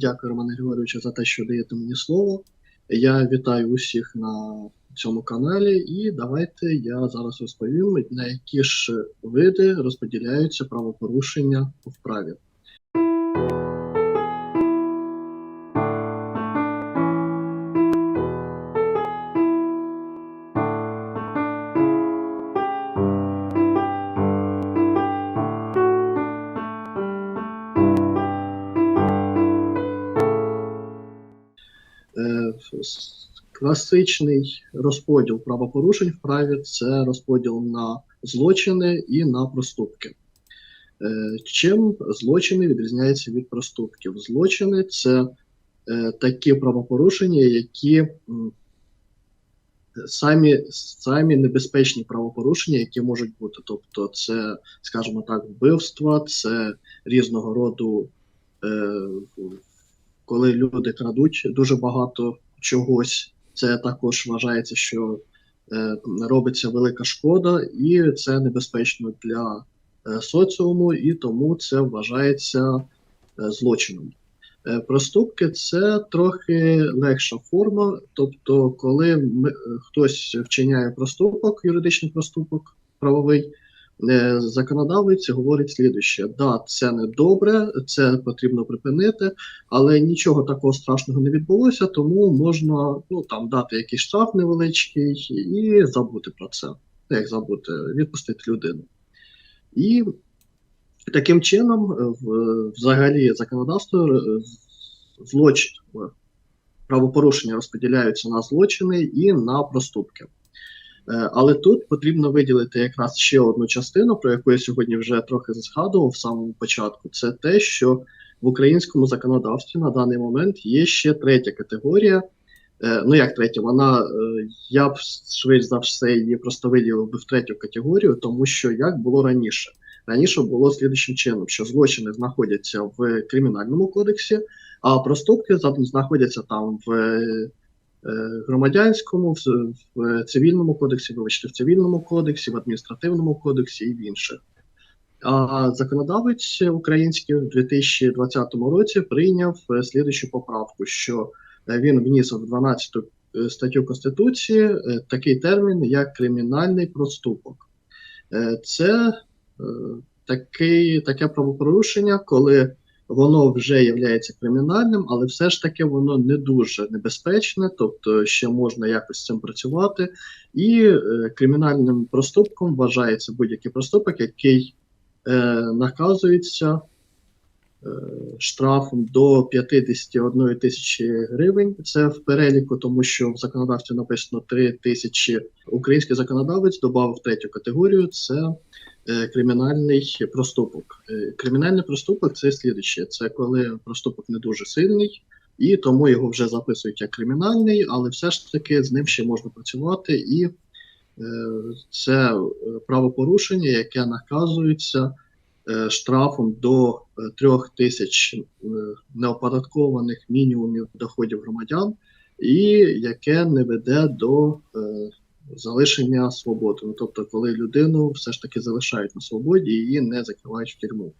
Дякую, Романе Григоровичу, за те, що даєте мені слово. Я вітаю усіх на цьому каналі, і давайте я зараз розповім, на які ж види розподіляються правопорушення у вправі. Класичний розподіл правопорушень в праві це розподіл на злочини і на проступки. Е, Чим злочини відрізняються від проступків? Злочини це е, такі правопорушення, які самі, самі небезпечні правопорушення, які можуть бути. Тобто, це, скажімо так, вбивства, це різного роду, е, коли люди крадуть дуже багато чогось. Це також вважається, що е, робиться велика шкода, і це небезпечно для е, соціуму, і тому це вважається е, злочином. Е, Проступки це трохи легша форма, тобто, коли ми, е, хтось вчиняє проступок, юридичний проступок правовий, законодавець говорить слідуще: да, це не добре, це потрібно припинити, але нічого такого страшного не відбулося, тому можна ну там дати якийсь штраф невеличкий і забути про це. Ну, Як забути, відпустити людину. І таким чином, е, взагалі, законодавство е, злочин, е, правопорушення розподіляються на злочини і на проступки. Е, Але тут потрібно виділити якраз ще одну частину, про яку я сьогодні вже трохи згадував в самому початку. Це те, що в українському законодавстві на даний момент є ще третя категорія. Е, Ну, як третя, вона е, я б швидше за все її просто виділив би в третю категорію, тому що як було раніше. Раніше було слідчим чином, що злочини знаходяться в кримінальному кодексі, а проступки знаходяться там в громадянському, в, в цивільному кодексі, вибачте, в цивільному кодексі, в адміністративному кодексі і в інших. А законодавець український в 2020 році прийняв е, слідуючу поправку, що е, він вніс в 12 е, статтю Конституції е, такий термін, як кримінальний проступок. Е, Це е, такий, таке правопорушення, коли воно вже є кримінальним, але все ж таки воно не дуже небезпечне, тобто ще можна якось з цим працювати. І е, кримінальним проступком вважається будь-який проступок, який е, наказується штрафом до 51 тисячі гривень. Це в переліку, тому що в законодавстві написано 3 тисячі. Український законодавець додав третю категорію. Це е, кримінальний проступок. Е, Кримінальний проступок це слідуюче. Це коли проступок не дуже сильний, і тому його вже записують як кримінальний, але все ж таки з ним ще можна працювати, і е, це правопорушення, яке наказується штрафом до е, трьох тисяч е, неоподаткованих мінімумів доходів громадян, і яке не веде до е, залишення свободи. Ну, тобто, коли людину все ж таки залишають на свободі і її не закривають в тюрму.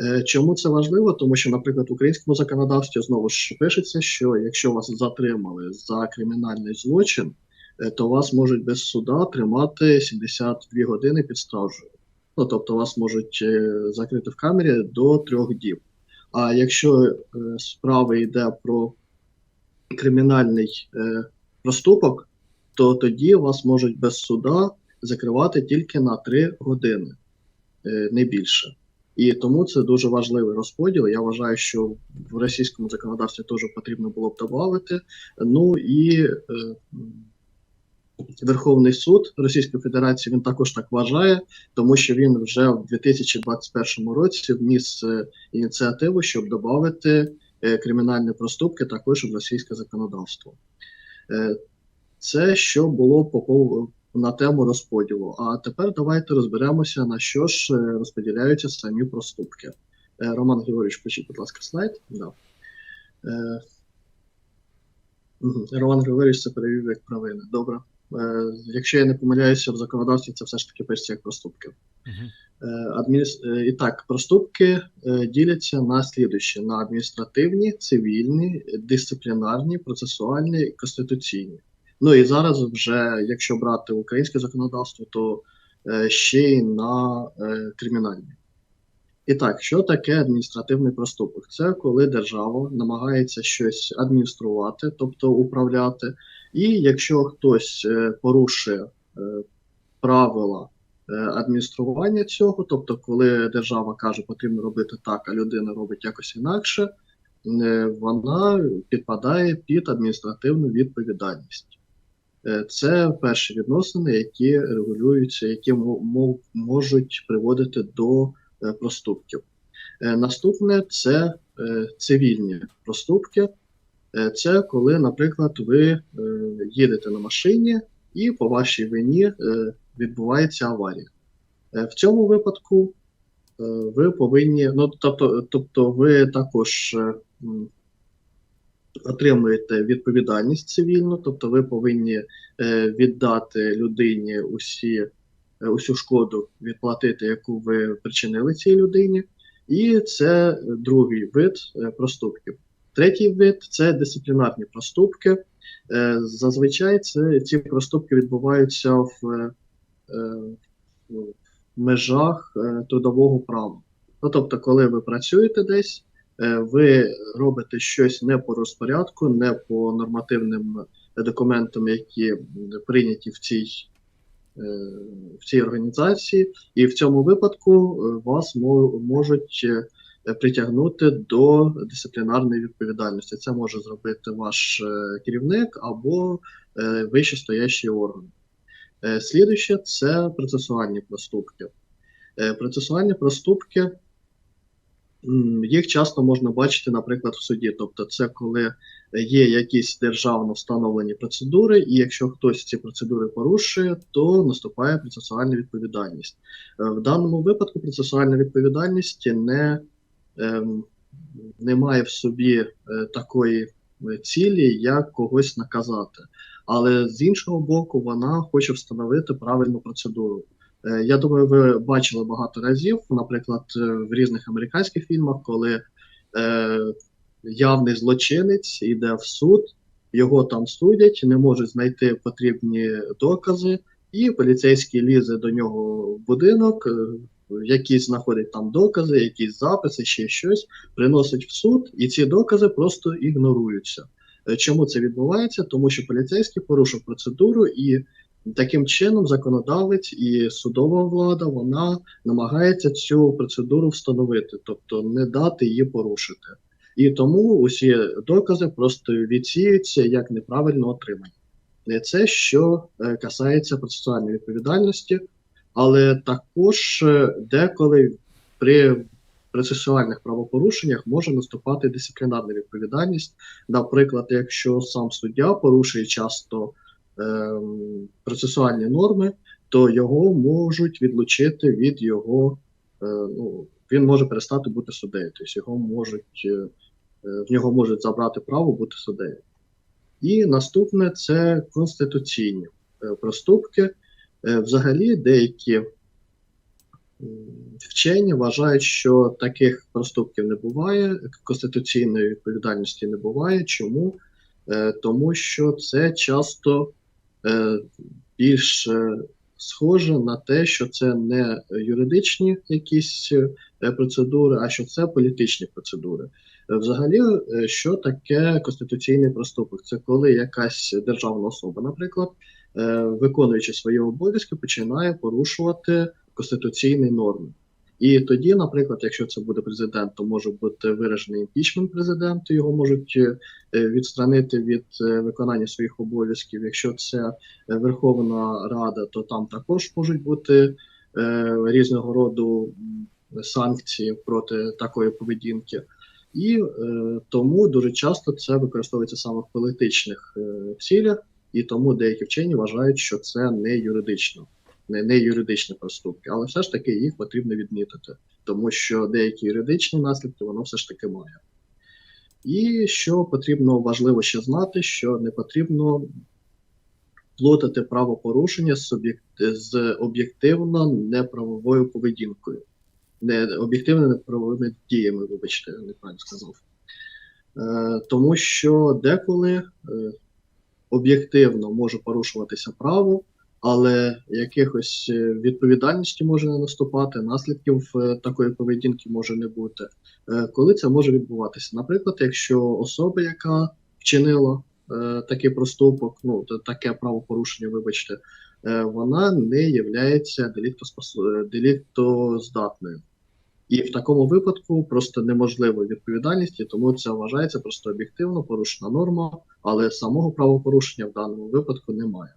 Е, Чому це важливо? Тому що, наприклад, в українському законодавстві знову ж пишеться, що якщо вас затримали за кримінальний злочин, е, то вас можуть без суда тримати 72 години під стражею. Ну, тобто вас можуть е, закрити в камері до трьох діб. А якщо е, справа йде про кримінальний е, проступок, то тоді вас можуть без суда закривати тільки на 3 години, не більше. І тому це дуже важливий розподіл. Я вважаю, що в російському законодавстві теж потрібно було б додати. Ну і Верховний суд Російської Федерації він також так вважає, тому що він вже в 2021 році вніс е, ініціативу, щоб додати е, кримінальні проступки також в російське законодавство. Е, Це що було по на тему розподілу. А тепер давайте розберемося, на що ж розподіляються самі проступки. Роман Григорійович, включіть, будь ласка, слайд. Да. Роман Григорійович це перевів як провини. Добре. Е, якщо я не помиляюся, в законодавстві це все ж таки пишеться як проступки. Мгм. Е, адмініс... е, І так, проступки діляться на слідуючі: на адміністративні, цивільні, дисциплінарні, процесуальні і конституційні. Ну і зараз, вже, якщо брати українське законодавство, то ще й на кримінальні. І так, що таке адміністративний проступок? Це коли держава намагається щось адмініструвати, тобто управляти, і якщо хтось е, порушує е, правила е, адміністрування цього, тобто, коли держава каже, потрібно робити так, а людина робить якось інакше, вона підпадає під адміністративну відповідальність. Це перші відносини, які регулюються, які мо- мо- можуть приводити до проступків. Наступне це цивільні проступки. Е, Це коли, наприклад, ви е, їдете на машині і по вашій вині е, відбувається аварія. В цьому випадку ви повинні, ну тобто, тобто ви також отримуєте відповідальність цивільну, тобто ви повинні віддати людині усі, усю шкоду відплатити, яку ви причинили цій людині. І це другий вид проступків. Третій вид це дисциплінарні проступки. Е, Зазвичай це, ці проступки відбуваються в, е, е, в межах трудового права. Ну, тобто, коли ви працюєте десь, ви робите щось не по розпорядку, не по нормативним документам, які прийняті в цій, в цій організації, і в цьому випадку вас можуть притягнути до дисциплінарної відповідальності. Це може зробити ваш е, керівник або е, вищестоящий орган. Е, Слідуюче це процесуальні проступки. Процесуальні проступки їх часто можна бачити, наприклад, в суді. Тобто, це коли є якісь державно встановлені процедури, і якщо хтось ці процедури порушує, то наступає процесуальна відповідальність. В даному випадку процесуальна відповідальність не, не має в собі е, такої е, цілі, як когось наказати. Але з іншого боку, вона хоче встановити правильну процедуру. Е, Я думаю, ви бачили багато разів, наприклад, в різних американських фільмах, коли явний злочинець йде в суд, його там судять, не можуть знайти потрібні докази, і поліцейський лізе до нього в будинок, якісь знаходить там докази, якісь записи, ще щось, приносить в суд, і ці докази просто ігноруються. Е, Чому це відбувається? Тому що поліцейський порушив процедуру, і таким чином законодавець і судова влада вона намагається цю процедуру встановити, тобто не дати її порушити. І тому усі докази просто відсіюються як неправильно отримані. Це що е, касається процесуальної відповідальності, але також е, деколи при процесуальних правопорушеннях може наступати дисциплінарна відповідальність. Наприклад, якщо сам суддя порушує часто ем, процесуальні норми, то його можуть відлучити від його, е, ну, він може перестати бути суддею, тобто його можуть, е, е, в нього можуть забрати право бути суддею. І наступне це конституційні е, проступки. Е, Взагалі, деякі вчені вважають, що таких проступків не буває, конституційної відповідальності не буває. Чому? Е, Тому що це часто е, більш схоже на те, що це не юридичні якісь процедури, а що це політичні процедури. Взагалі, е, що таке конституційний проступок? Це коли якась державна особа, наприклад, е, виконуючи свої обов'язки, починає порушувати конституційні норми. І тоді, наприклад, якщо це буде президент, то може бути виражений імпічмент президенту, його можуть е, відстранити від виконання своїх обов'язків. Якщо це Верховна Рада, то там також можуть бути різного роду санкції проти такої поведінки. І е, тому дуже часто це використовується саме в політичних е, цілях, і тому деякі вчені вважають, що це не юридично, не, не юридичні проступки, але все ж таки їх потрібно відмітити, тому що деякі юридичні наслідки воно все ж таки має. І що потрібно важливо ще знати, що не потрібно плутати правопорушення з, об'єк... з об'єктивно неправовою поведінкою. Не об'єктивно неправовими діями, вибачте, неправильно сказав. Е, тому що деколи е, об'єктивно може порушуватися право, але якихось е, відповідальності може не наступати, наслідків такої поведінки може не бути. Коли це може відбуватися? Наприклад, якщо особа, яка вчинила такий проступок, ну та- таке правопорушення, вибачте, вона не є деліктоздатною. І в такому випадку просто неможливо відповідальність, і тому це вважається просто об'єктивно порушена норма, але самого правопорушення в даному випадку немає.